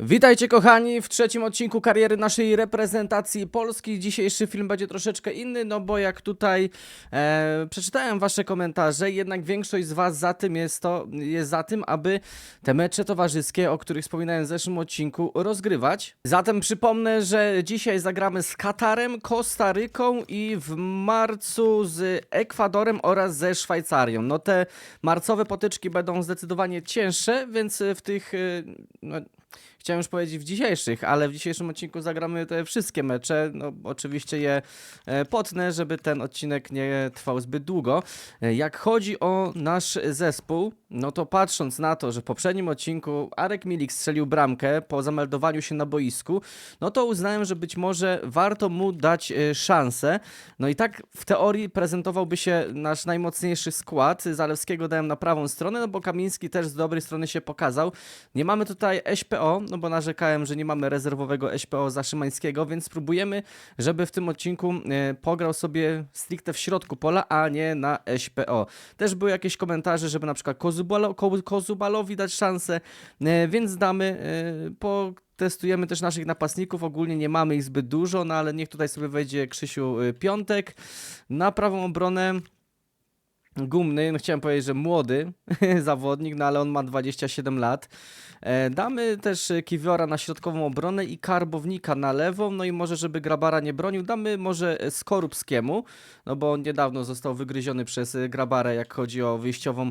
Witajcie kochani w trzecim odcinku kariery naszej reprezentacji Polski. Dzisiejszy film będzie troszeczkę inny, no bo jak tutaj e, przeczytałem wasze komentarze, jednak większość z was za tym jest to, jest za tym, aby te mecze towarzyskie, o których wspominałem w zeszłym odcinku, rozgrywać. Zatem przypomnę, że dzisiaj zagramy z Katarem, Kostaryką i w marcu z Ekwadorem oraz ze Szwajcarią. No te marcowe potyczki będą zdecydowanie cięższe, więc w tych e, no, Chciałem już powiedzieć w dzisiejszych, ale w dzisiejszym odcinku zagramy te wszystkie mecze. No, oczywiście je e, potnę, żeby ten odcinek nie trwał zbyt długo. E, Jak chodzi o nasz zespół, no to patrząc na to, że w poprzednim odcinku Arek Milik strzelił bramkę po zameldowaniu się na boisku, no to uznałem, że być może warto mu dać e, szansę. No i tak w teorii prezentowałby się nasz najmocniejszy skład. Zalewskiego dałem na prawą stronę, no bo Kamiński też z dobrej strony się pokazał. Nie mamy tutaj SPO, no bo narzekałem, że nie mamy rezerwowego SPO za Szymańskiego, więc spróbujemy, żeby w tym odcinku e, pograł sobie stricte w środku pola, a nie na SPO. Też były jakieś komentarze, żeby na przykład Kozubalo, Ko- Kozubalowi dać szansę, e, więc damy e, po Testujemy też naszych napastników, ogólnie nie mamy ich zbyt dużo, no ale niech tutaj sobie wejdzie Krzysiu Piątek. Na prawą obronę Gumny, no chciałem powiedzieć, że młody zawodnik, no ale on ma 27 lat. E, damy też Kiwiora na środkową obronę i Karbownika na lewą, no i może, żeby Grabara nie bronił, damy może Skorupskiemu, no bo on niedawno został wygryziony przez Grabarę, jak chodzi o wyjściową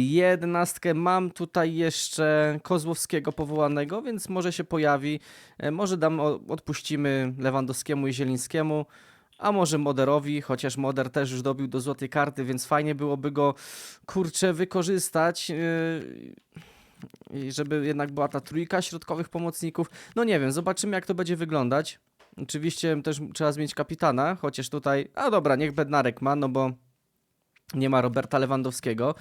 jedenastkę. Mam tutaj jeszcze Kozłowskiego powołanego, więc może się pojawi, e, może dam, odpuścimy Lewandowskiemu i Zielińskiemu. A może Moderowi, chociaż Moder też już dobił do złotej karty, więc fajnie byłoby go kurczę wykorzystać. Yy, i żeby jednak była ta trójka środkowych pomocników. No nie wiem, zobaczymy jak to będzie wyglądać. Oczywiście też trzeba zmienić kapitana, chociaż tutaj, a dobra, niech Bednarek ma, no bo nie ma Roberta Lewandowskiego.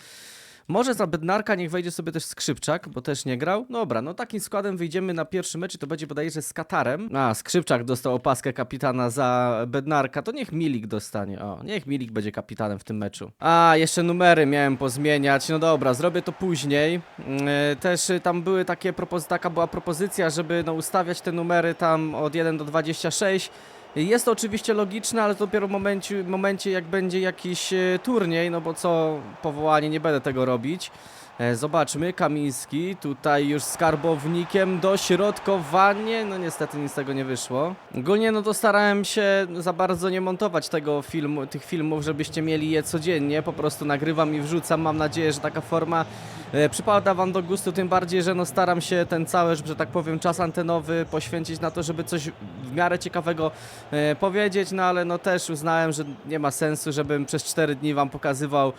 Może za Bednarka niech wejdzie sobie też Skrzypczak, bo też nie grał. Dobra, no takim składem wyjdziemy na pierwszy mecz i to będzie bodajże z Katarem. A, Skrzypczak dostał opaskę kapitana za Bednarka, to niech Milik dostanie. O, niech Milik będzie kapitanem w tym meczu. A, jeszcze numery miałem pozmieniać. No dobra, zrobię to później. Yy, Też y, tam były takie, propozy- taka była propozycja, żeby no, ustawiać te numery tam od 1 do 26. Jest to oczywiście logiczne, ale to dopiero w momencie, momencie jak będzie jakiś e, turniej, no bo co powołanie, nie będę tego robić. E, Zobaczmy, Kamiński tutaj już z karbownikiem, dośrodkowanie, no niestety nic z tego nie wyszło. Ogólnie no to starałem się za bardzo nie montować tego filmu, tych filmów, żebyście mieli je codziennie, po prostu nagrywam i wrzucam, mam nadzieję, że taka forma e, przypada wam do gustu, tym bardziej, że no staram się ten cały, że tak powiem, czas antenowy poświęcić na to, żeby coś w miarę ciekawego e, powiedzieć, no ale no też uznałem, że nie ma sensu, żebym przez 4 dni wam pokazywał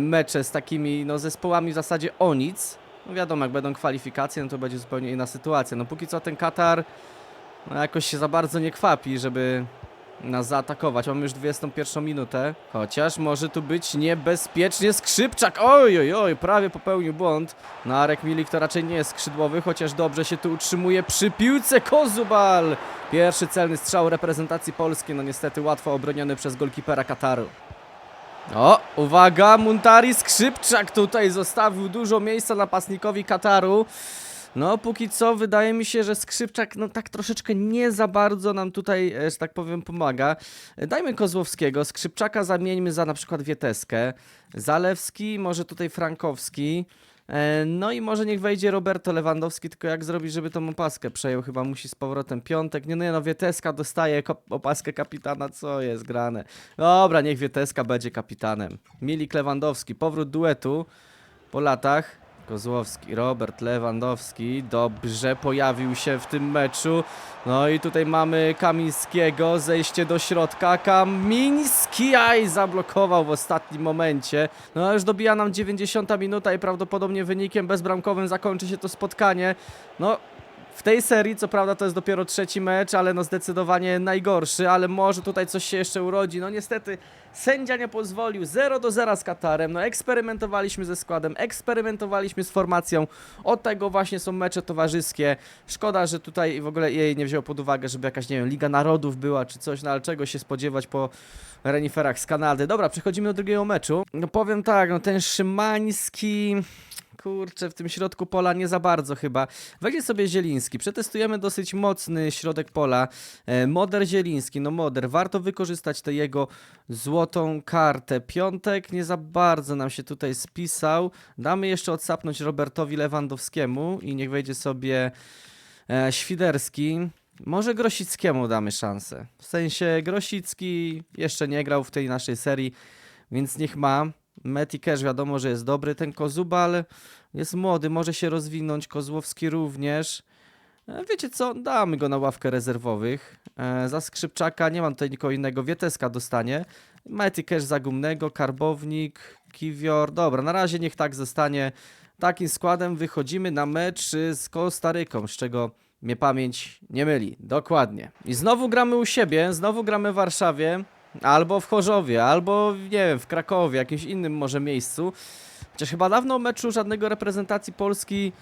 mecze z takimi no zespołami w zasadzie o nic. No wiadomo, jak będą kwalifikacje, no to będzie zupełnie inna sytuacja. No póki co ten Katar no jakoś się za bardzo nie kwapi, żeby nas zaatakować. Mamy już 21 minutę, chociaż może tu być niebezpiecznie Skrzypczak. Oj, oj, oj, prawie popełnił błąd. No Arek Milik to raczej nie jest skrzydłowy, chociaż dobrze się tu utrzymuje przy piłce Kozubal. Pierwszy celny strzał reprezentacji polskiej, no niestety łatwo obroniony przez golkipera Kataru. O, uwaga, Muntari Skrzypczak tutaj zostawił dużo miejsca napastnikowi Kataru. No, póki co wydaje mi się, że Skrzypczak no tak troszeczkę nie za bardzo nam tutaj, e, że tak powiem, pomaga. Dajmy Kozłowskiego, Skrzypczaka zamieńmy za na przykład Wieteskę. Zalewski, może tutaj Frankowski. E, No i może niech wejdzie Roberto Lewandowski, tylko jak zrobić, żeby tą opaskę przejął? Chyba musi z powrotem piątek. Nie, nie no, Wieteska dostaje opaskę kapitana, co jest grane. Dobra, niech Wieteska będzie kapitanem. Milik Lewandowski, powrót duetu po latach. Kozłowski, Robert Lewandowski, dobrze pojawił się w tym meczu. No i tutaj mamy Kamińskiego, zejście do środka. Kamiński, aj, zablokował w ostatnim momencie. No już dobija nam 90 minuta i prawdopodobnie wynikiem bezbramkowym zakończy się to spotkanie. No, w tej serii, co prawda to jest dopiero trzeci mecz, ale no zdecydowanie najgorszy, ale może tutaj coś się jeszcze urodzi. No niestety sędzia nie pozwolił, 0 do 0 z Katarem, no eksperymentowaliśmy ze składem, eksperymentowaliśmy z formacją, od tego właśnie są mecze towarzyskie. Szkoda, że tutaj w ogóle jej nie wziął pod uwagę, żeby jakaś, nie wiem, Liga Narodów była czy coś, no ale czego się spodziewać po reniferach z Kanady. Dobra, przechodzimy do drugiego meczu. No powiem tak, no ten Szymański... kurczę, w tym środku pola nie za bardzo chyba. Weźcie sobie Zieliński, przetestujemy dosyć mocny środek pola. E, Moder Zieliński, no Moder, warto wykorzystać tę jego złotą kartę. Piątek nie za bardzo nam się tutaj spisał. Damy jeszcze odsapnąć Robertowi Lewandowskiemu i niech wejdzie sobie e, Świderski. Może Grosickiemu damy szansę. W sensie Grosicki jeszcze nie grał w tej naszej serii, więc niech ma. Meti Cash wiadomo, że jest dobry. Ten Kozubal jest młody, może się rozwinąć. Kozłowski również. E, Wiecie co? Damy go na ławkę rezerwowych. E, za Skrzypczaka nie mam tutaj nikogo innego. Wieteska dostanie. Meti Cash za Gumnego, Karbownik, Kiwior. Dobra, na razie niech tak zostanie. Takim składem wychodzimy na mecz z Kostaryką, z czego mnie pamięć nie myli. Dokładnie. I znowu gramy u siebie, znowu gramy w Warszawie, albo w Chorzowie, albo nie wiem, w Krakowie, jakimś innym może miejscu. Chociaż chyba dawno meczu żadnego reprezentacji Polski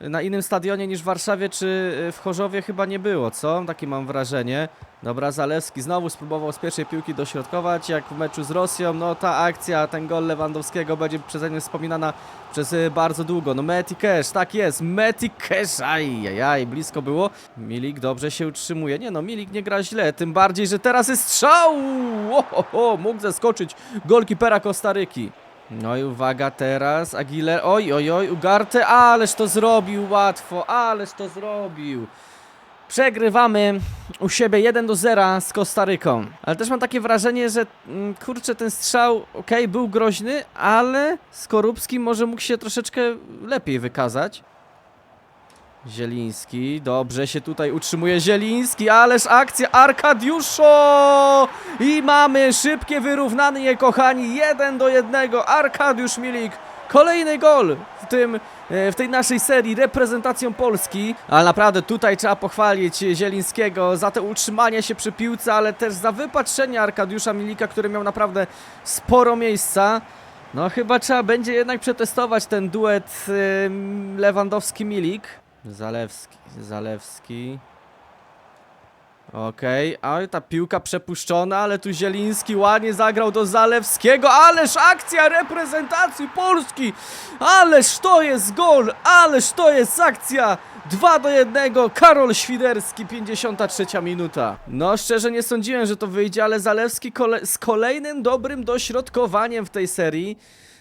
na innym stadionie niż w Warszawie czy y, w Chorzowie chyba nie było, co? Takie mam wrażenie. Dobra, Zalewski znowu spróbował z pierwszej piłki dośrodkować, jak w meczu z Rosją. No ta akcja, ten gol Lewandowskiego będzie przeze mnie wspominana przez y, bardzo długo. No Meti Cash, tak jest, Meti Cash, ajajaj, blisko było. Milik dobrze się utrzymuje. Nie no, Milik nie gra źle, tym bardziej, że teraz jest strzał! Ohoho, mógł zeskoczyć golkipera Kostaryki. No i uwaga teraz, Aguilera, oj, oj, oj, Ugarte, ależ to zrobił łatwo, ależ to zrobił. Przegrywamy u siebie 1 do 0 z Kostaryką. Ale też mam takie wrażenie, że mm, kurczę, ten strzał, okej, był groźny, ale Skorupski może mógł się troszeczkę lepiej wykazać. Zieliński, dobrze się tutaj utrzymuje Zieliński, ależ akcja Arkadiuszo! I mamy szybkie wyrównanie, kochani, 1 do 1, Arkadiusz Milik, kolejny gol w tym, e, w tej naszej serii reprezentacją Polski, ale naprawdę tutaj trzeba pochwalić Zielińskiego za to utrzymanie się przy piłce, ale też za wypatrzenie Arkadiusza Milika, który miał naprawdę sporo miejsca. No chyba trzeba będzie jednak przetestować ten duet ym, Lewandowski-Milik. Zalewski, Zalewski. Okej, a ta piłka przepuszczona, ale tu Zieliński ładnie zagrał do Zalewskiego, ależ akcja reprezentacji Polski! Ależ to jest gol, ależ to jest akcja! 2 do 1, Karol Świderski, 53 minuta. No szczerze nie sądziłem, że to wyjdzie, ale Zalewski kole z kolejnym dobrym dośrodkowaniem w tej serii.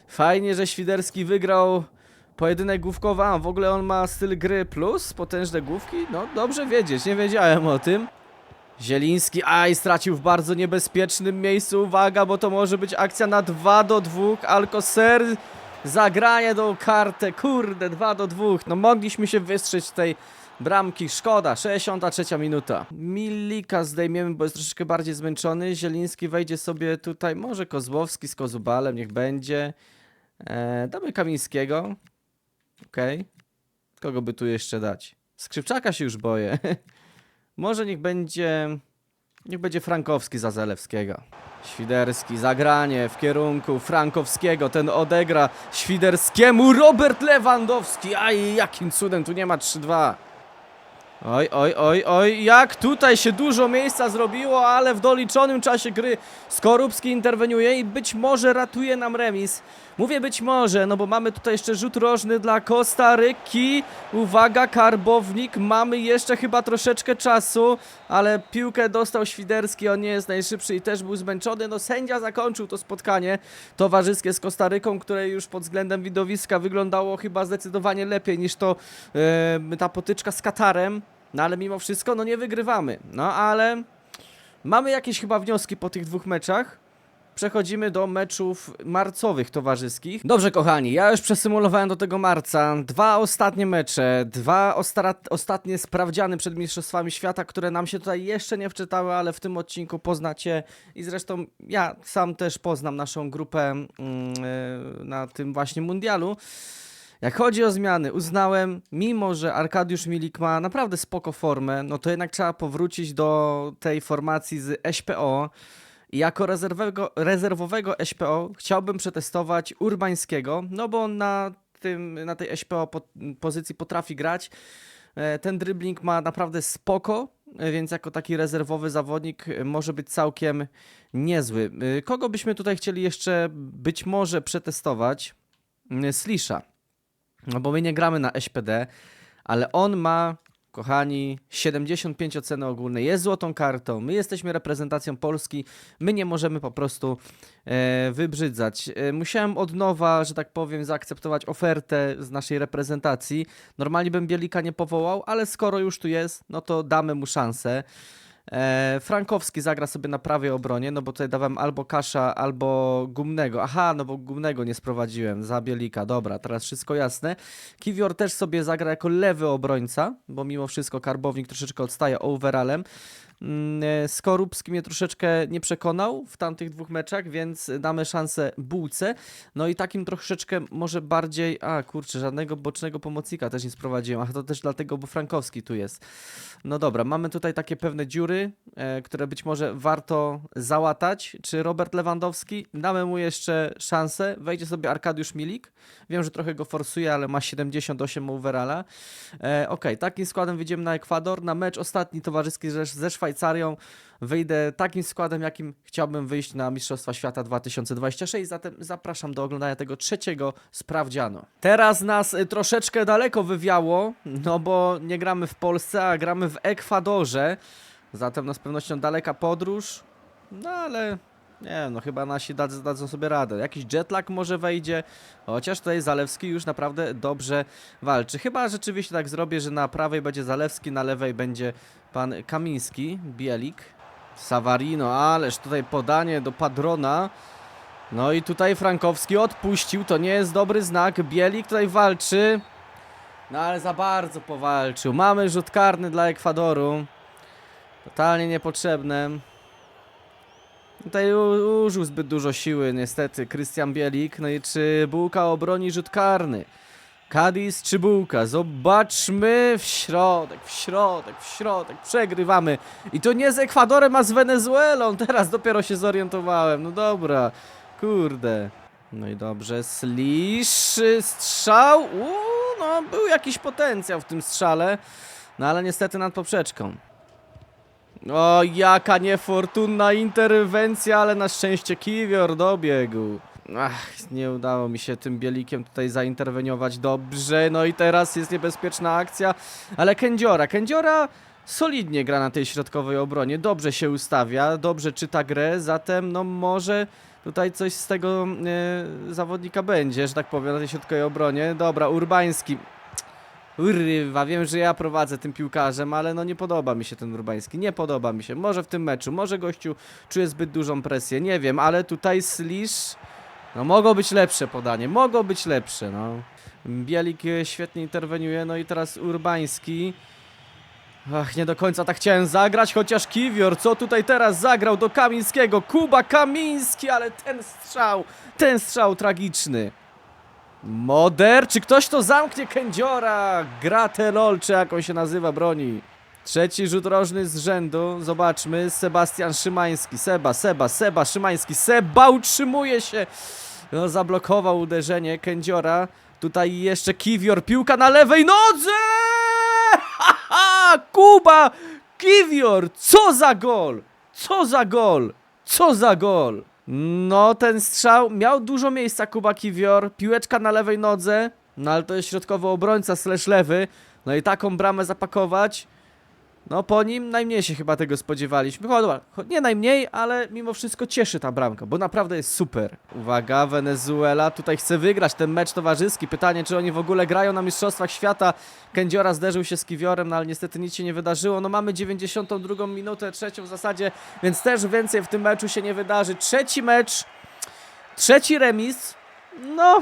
Fajnie, że Świderski wygrał Pojedynek główkowy, a w ogóle on ma styl gry plus, potężne główki? No dobrze wiedzieć, nie wiedziałem o tym. Zieliński, aj, stracił w bardzo niebezpiecznym miejscu, uwaga, bo to może być akcja na 2 do 2, Alcocer zagranie do kartę, kurde, 2 do 2, no mogliśmy się wystrzeć tej bramki, szkoda, 63 minuta. Milika zdejmiemy, bo jest troszeczkę bardziej zmęczony, Zieliński wejdzie sobie tutaj, może Kozłowski z Kozubalem, niech będzie. E, damy Kamińskiego. Okej. Kogo by tu jeszcze dać? Skrzypczaka się już boję. Może niech będzie. Niech będzie Frankowski za Zalewskiego. Świderski, zagranie w kierunku Frankowskiego. Ten odegra Świderskiemu. Robert Lewandowski. Aj, jakim cudem tu nie ma 3-2. Oj, oj, oj, oj, jak tutaj się dużo miejsca zrobiło, ale w doliczonym czasie gry Skorupski interweniuje i być może ratuje nam remis. Mówię być może, no bo mamy tutaj jeszcze rzut rożny dla Kostaryki. Uwaga, karbownik, mamy jeszcze chyba troszeczkę czasu, ale piłkę dostał Świderski, on nie jest najszybszy i też był zmęczony. No sędzia zakończył to spotkanie towarzyskie z Kostaryką, które już pod względem widowiska wyglądało chyba zdecydowanie lepiej niż to e, ta potyczka z Katarem. No ale mimo wszystko, no nie wygrywamy. No ale mamy jakieś chyba wnioski po tych dwóch meczach. Przechodzimy do meczów marcowych towarzyskich. Dobrze, kochani, ja już przesymulowałem do tego marca dwa ostatnie mecze, dwa osta ostatnie sprawdziany przed Mistrzostwami Świata, które nam się tutaj jeszcze nie wczytały, ale w tym odcinku poznacie i zresztą ja sam też poznam naszą grupę mm, y, na tym właśnie mundialu. Jak chodzi o zmiany, uznałem, mimo że Arkadiusz Milik ma naprawdę spoko formę, no to jednak trzeba powrócić do tej formacji z SPO. Jako rezerwowego, rezerwowego SPO chciałbym przetestować Urbańskiego, no bo on na, tym, na tej SPO po, pozycji potrafi grać. E, Ten dribbling ma naprawdę spoko, e, więc jako taki rezerwowy zawodnik e, może być całkiem niezły. Kogo byśmy tutaj chcieli jeszcze być może przetestować? Slisha. No bo my nie gramy na SPD, ale on ma, kochani, 75 oceny ogólnej, jest złotą kartą, my jesteśmy reprezentacją Polski, my nie możemy po prostu e, wybrzydzać. E, musiałem od nowa, że tak powiem, zaakceptować ofertę z naszej reprezentacji. Normalnie bym Bielika nie powołał, ale skoro już tu jest, no to damy mu szansę. E, Frankowski zagra sobie na prawej obronie, no bo tutaj dawałem albo Kasza, albo Gumnego. Aha, no bo Gumnego nie sprowadziłem za Bielika. Dobra, teraz wszystko jasne. Kiwior też sobie zagra jako lewy obrońca, bo mimo wszystko Karbownik troszeczkę odstaje overallem. Mm, e, Skorupski mnie troszeczkę nie przekonał w tamtych dwóch meczach, więc damy szansę Bułce. No i takim troszeczkę może bardziej... A, kurczę, żadnego bocznego pomocnika też nie sprowadziłem. Ach, to też dlatego, bo Frankowski tu jest. No dobra, mamy tutaj takie pewne dziury, e, które być może warto załatać. Czy Robert Lewandowski? Damy mu jeszcze szansę. Wejdzie sobie Arkadiusz Milik. Wiem, że trochę go forsuje, ale ma 78 overalla. E, Okej, takim składem wyjdziemy na Ekwador. Na mecz ostatni towarzyski ze, ze Szwajcarią wyjdę takim składem, jakim chciałbym wyjść na Mistrzostwa Świata 2026. Zatem zapraszam do oglądania tego trzeciego sprawdzianu. Teraz nas y, troszeczkę daleko wywiało, no bo nie gramy w Polsce, a gramy w Ekwadorze. Zatem no z pewnością daleka podróż. No ale nie no, chyba nasi dadzą, sobie radę. Jakiś jetlag może wejdzie, chociaż tutaj Zalewski już naprawdę dobrze walczy. Chyba rzeczywiście tak zrobię, że na prawej będzie Zalewski, na lewej będzie pan Kamiński, Bielik. Savarino, ależ tutaj podanie do Padrona. No i tutaj Frankowski odpuścił, to nie jest dobry znak. Bielik tutaj walczy. No ale za bardzo powalczył. Mamy rzut karny dla Ekwadoru. Totalnie niepotrzebne. Tutaj użył zbyt dużo siły, niestety, Krystian Bielik. No i czy Bułka obroni rzut karny? Cadiz czy Bułka? Zobaczmy w środek, w środek, w środek. Przegrywamy. I to nie z Ekwadorem, a z Wenezuelą. Teraz dopiero się zorientowałem. No dobra, kurde. No i dobrze, Slisz, strzał. Uuu, no był jakiś potencjał w tym strzale. No ale niestety nad poprzeczką. O, jaka niefortunna interwencja, ale na szczęście Kiwior dobiegł. Ach, nie udało mi się tym bielikiem tutaj zainterweniować dobrze. No i teraz jest niebezpieczna akcja, ale Kędziora. Kędziora solidnie gra na tej środkowej obronie, dobrze się ustawia, dobrze czyta grę, zatem no może tutaj coś z tego e, zawodnika będzie, że tak powiem, na tej środkowej obronie. Dobra, Urbański. Urwa, wiem, że ja prowadzę tym piłkarzem, ale no nie podoba mi się ten Urbański, nie podoba mi się. Może w tym meczu, może gościu czuje zbyt dużą presję, nie wiem, ale tutaj Slisz, no mogło być lepsze podanie, mogło być lepsze, no. Bielik e, świetnie interweniuje, no i teraz Urbański. Ach, nie do końca tak chciałem zagrać, chociaż Kiwior, co tutaj teraz zagrał do Kamińskiego? Kuba Kamiński, ale ten strzał, ten strzał tragiczny. Moder, czy ktoś to zamknie kędziora? Gratelol, czy jak on się nazywa, broni. Trzeci rzut rożny z rzędu, zobaczmy, Sebastian Szymański, Seba, Seba, Seba, Szymański, Seba utrzymuje się, no zablokował uderzenie kędziora, tutaj jeszcze Kiwior, piłka na lewej nodze, haha, Kuba, Kiwior, co za gol, co za gol, co za gol. No, ten strzał miał dużo miejsca Kuba Kiwior, piłeczka na lewej nodze, no ale to jest środkowy obrońca slash lewy, no i taką bramę zapakować, no po nim najmniej się chyba tego spodziewaliśmy, Chyba, dobra, cho- nie najmniej, ale mimo wszystko cieszy ta bramka, bo naprawdę jest super. Uwaga, Wenezuela. Tutaj chce wygrać ten mecz towarzyski, pytanie czy oni w ogóle grają na Mistrzostwach Świata, Kędziora zderzył się z Kiwiorem, no ale niestety nic się nie wydarzyło, no mamy 92 minutę, trzecią w zasadzie, więc też więcej w tym meczu się nie wydarzy. Trzeci mecz, trzeci remis, no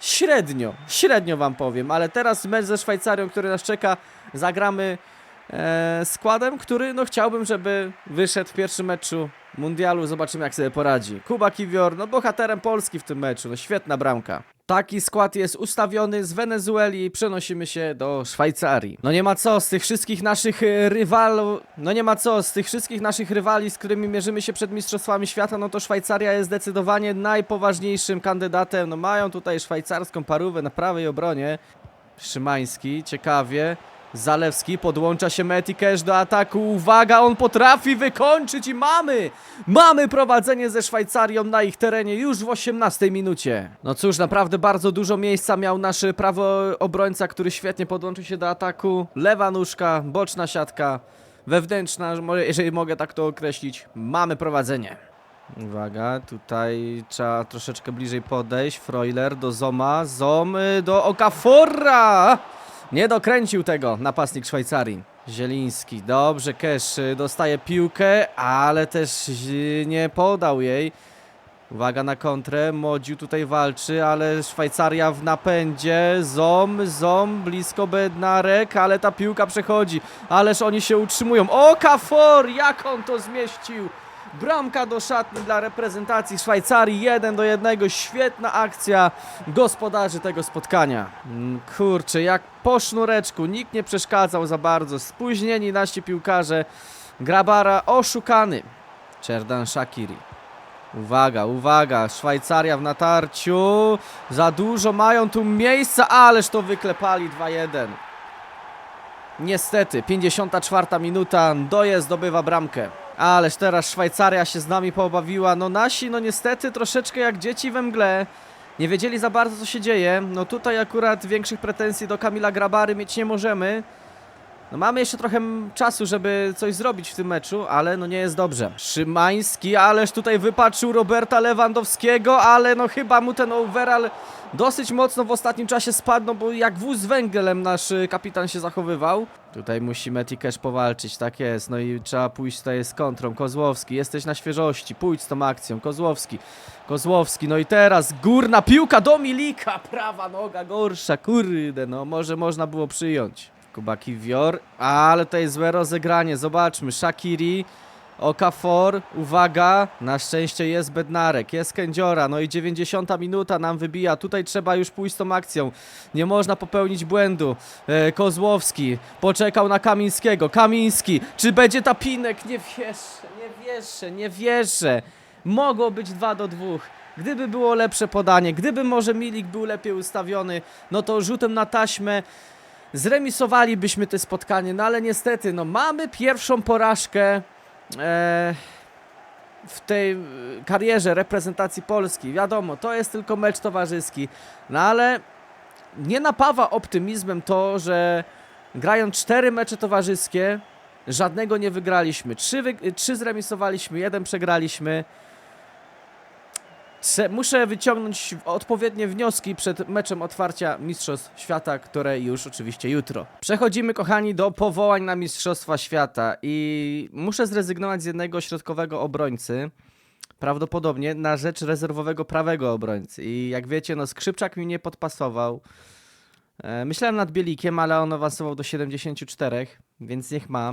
średnio, średnio wam powiem, ale teraz mecz ze Szwajcarią, który nas czeka, zagramy składem, który no chciałbym, żeby wyszedł w pierwszym meczu mundialu, zobaczymy jak sobie poradzi. Kuba Kiwior, no bohaterem Polski w tym meczu, no świetna bramka. Taki skład jest ustawiony z Wenezueli, przenosimy się do Szwajcarii. No nie ma co, z tych wszystkich naszych e, rywalu, no nie ma co, z tych wszystkich naszych rywali, z którymi mierzymy się przed Mistrzostwami Świata, no to Szwajcaria jest zdecydowanie najpoważniejszym kandydatem. No mają tutaj szwajcarską parówę na prawej obronie. Szymański, ciekawie. Zalewski podłącza się Metikesz do ataku. Uwaga, on potrafi wykończyć i mamy! Mamy prowadzenie ze Szwajcarią na ich terenie już w 18 minucie. No cóż, naprawdę bardzo dużo miejsca miał nasz prawo obrońca, który świetnie podłączył się do ataku. Lewa nóżka, boczna siatka, wewnętrzna, jeżeli mogę tak to określić. Mamy prowadzenie. Uwaga, tutaj trzeba troszeczkę bliżej podejść. Freuler do Zoma, Zom y, do Okafora! Nie dokręcił tego napastnik Szwajcarii. Zieliński, dobrze, Kesz y, dostaje piłkę, ale też nie podał jej. Uwaga na kontrę, Modziu tutaj walczy, ale Szwajcaria w napędzie. Zom, Zom, blisko Bednarek, ale ta piłka przechodzi. Ależ oni się utrzymują. Okafor, jak on to zmieścił! Bramka do szatni dla reprezentacji Szwajcarii, 1 do 1. Świetna akcja gospodarzy tego spotkania. Mm, Kurczę, jak po sznureczku, nikt nie przeszkadzał za bardzo. Spóźnieni nasi piłkarze. Grabara oszukany. Czerdan Shakiri. Uwaga, uwaga, Szwajcaria w natarciu. Za dużo mają tu miejsca, ależ to wyklepali 2-1. Niestety, 54 minuta, Doje zdobywa bramkę. Ależ teraz Szwajcaria się z nami pobawiła. No nasi, no niestety troszeczkę jak dzieci we mgle. Nie wiedzieli za bardzo co się dzieje. No tutaj akurat większych pretensji do Kamila Grabary mieć nie możemy. No mamy jeszcze trochę czasu, żeby coś zrobić w tym meczu, ale no nie jest dobrze. Szymański, ależ tutaj wypatrzył Roberta Lewandowskiego, ale no chyba mu ten overall dosyć mocno w ostatnim czasie spadł, no bo jak wóz z węglem nasz y, kapitan się zachowywał. Tutaj musi Metikesz powalczyć, tak jest, no i trzeba pójść tutaj z kontrą. Kozłowski, jesteś na świeżości, pójdź z tą akcją. Kozłowski, Kozłowski, no i teraz górna piłka do Milika, prawa noga gorsza, kurde, no może można było przyjąć. Kubaki Wior, ale tutaj złe rozegranie, zobaczmy, Shakiri, Okafor, uwaga, na szczęście jest Bednarek, jest Kędziora, no i 90 minuta nam wybija, tutaj trzeba już pójść z tą akcją, nie można popełnić błędu, e, Kozłowski poczekał na Kamińskiego, Kamiński, czy będzie tapinek, nie wierzę, nie wierzę, nie wierzę, mogło być 2 do 2. Gdyby było lepsze podanie, gdyby może Milik był lepiej ustawiony, no to rzutem na taśmę zremisowalibyśmy to spotkanie, no ale niestety, no mamy pierwszą porażkę w tej e, karierze reprezentacji Polski. Wiadomo, to jest tylko mecz towarzyski, no ale nie napawa optymizmem to, że grając cztery mecze towarzyskie, żadnego nie wygraliśmy. Trzy, wy, trzy zremisowaliśmy, jeden przegraliśmy. Trze- Muszę wyciągnąć odpowiednie wnioski przed meczem otwarcia Mistrzostw Świata, które już oczywiście jutro. Przechodzimy, kochani, do powołań na Mistrzostwa Świata i muszę zrezygnować z jednego środkowego obrońcy. Prawdopodobnie na rzecz rezerwowego prawego obrońcy. I jak wiecie, no Skrzypczak mi nie podpasował. E, myślałem nad Bielikiem, ale on awansował do 74, więc niech ma.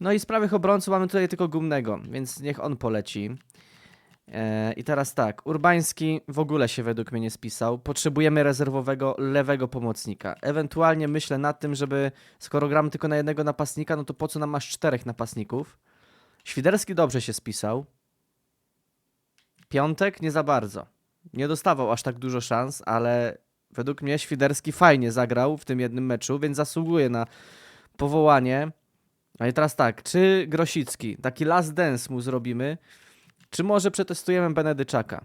No i z prawych obrońców mamy tutaj tylko Gumnego, więc niech on poleci. E, I teraz tak, Urbański w ogóle się według mnie nie spisał. Potrzebujemy rezerwowego lewego pomocnika. Ewentualnie myślę nad tym, żeby skoro gramy tylko na jednego napastnika, no to po co nam masz czterech napastników? Świderski dobrze się spisał. Piątek nie za bardzo. Nie dostawał aż tak dużo szans, ale według mnie Świderski fajnie zagrał w tym jednym meczu, więc zasługuje na powołanie. No i teraz tak, czy Grosicki, taki last dance mu zrobimy, czy może przetestujemy Benedyczaka?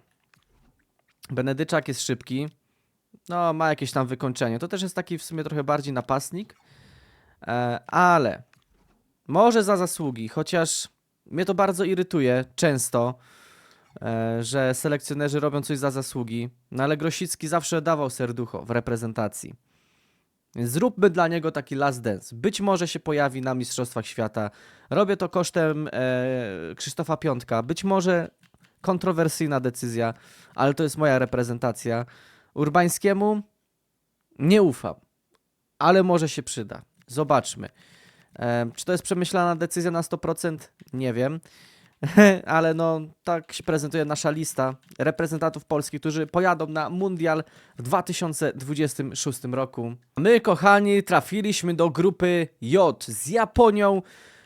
Benedyczak jest szybki. No, ma jakieś tam wykończenie. To też jest taki w sumie trochę bardziej napastnik. E, ale może za zasługi, chociaż mnie to bardzo irytuje często, e, że selekcjonerzy robią coś za zasługi. No ale Grosicki zawsze dawał serducho w reprezentacji. Zróbmy dla niego taki last dance. Być może się pojawi na Mistrzostwach Świata. Robię to kosztem e, Krzysztofa Piątka. Być może kontrowersyjna decyzja, ale to jest moja reprezentacja. Urbańskiemu nie ufam, ale może się przyda. Zobaczmy. E, czy to jest przemyślana decyzja na 100%? Nie wiem. ale no, tak się prezentuje nasza lista reprezentantów Polski, którzy pojadą na Mundial w 2026 roku. My, kochani, trafiliśmy do grupy J z Japonią,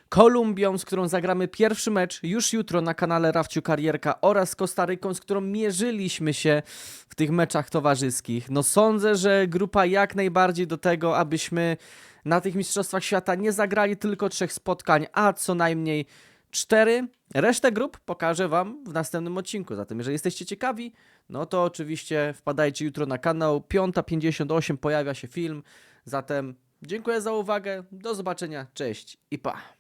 Kolumbią, z którą zagramy pierwszy mecz już jutro na kanale Rawciu Karierka oraz Kostaryką, z którą mierzyliśmy się w tych meczach towarzyskich. No sądzę, że grupa jak najbardziej do tego, abyśmy na tych Mistrzostwach Świata nie zagrali tylko trzech spotkań, a co najmniej cztery. Resztę grup pokażę Wam w następnym odcinku. Zatem, jeżeli jesteście ciekawi, no to oczywiście wpadajcie jutro na kanał. 5.58 pojawia się film. Zatem dziękuję za uwagę. Do zobaczenia. Cześć i pa.